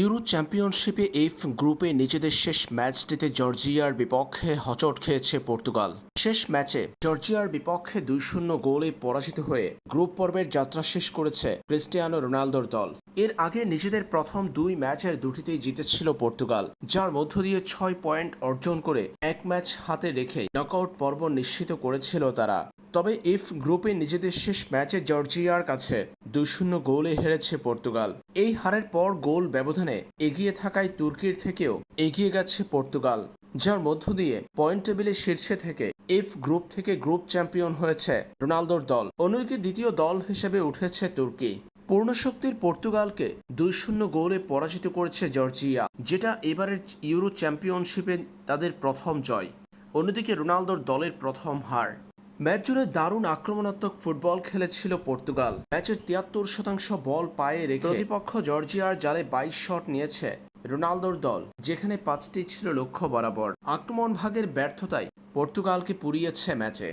Euro চ্যাম্পিয়নশিপে F গ্রুপে নিজেদের শেষ ম্যাচটিতে জর্জিয়ার বিপক্ষে হচট খেয়েছে পর্তুগাল। শেষ ম্যাচে জর্জিয়ার বিপক্ষে দুই শূন্য গোলে পরাজিত হয়ে গ্রুপ পর্বের যাত্রা শেষ করেছে ক্রিস্টিয়ানো রোনালদোর দল। এর আগে নিজেদের প্রথম দুই ম্যাচের দুটিতেই জিতেছিল পর্তুগাল, যার মধ্য দিয়ে ছয় পয়েন্ট অর্জন করে এক ম্যাচ হাতে রেখে নকআউট পর্ব নিশ্চিত করেছিল তারা। তবে এফ গ্রুপে নিজেদের শেষ ম্যাচে জর্জিয়ার কাছে দুই শূন্য গোলে হেরেছে পর্তুগাল। এই হারের পর গোল ব্যবধানে এগিয়ে থাকায় তুর্কির থেকেও এগিয়ে গেছে পর্তুগাল, যার মধ্য দিয়ে পয়েন্ট টেবিলে শীর্ষে থেকে এফ গ্রুপ থেকে গ্রুপ চ্যাম্পিয়ন হয়েছে রোনালদোর দল। অন্যদিকে দ্বিতীয় দল হিসেবে উঠেছে তুর্কি। পূর্ণশক্তির পর্তুগালকে দুই শূন্য গোলে পরাজিত করেছে জর্জিয়া, যেটা এবারের ইউরো চ্যাম্পিয়নশিপে তাদের প্রথম জয়। অন্যদিকে রোনালদোর দলের প্রথম হার। ম্যাচ জুড়ে দারুণ আক্রমণাত্মক ফুটবল খেলেছিল পর্তুগাল। ম্যাচের তিয়াত্তর শতাংশ বল পায়ে রেখে প্রতিপক্ষ জর্জিয়ার জালে বাইশ শট নিয়েছে রোনালদোর দল, যেখানে পাঁচটি ছিল লক্ষ্য বরাবর। আক্রমণ ভাগের ব্যর্থতায় পর্তুগালকে পুড়িয়েছে ম্যাচে।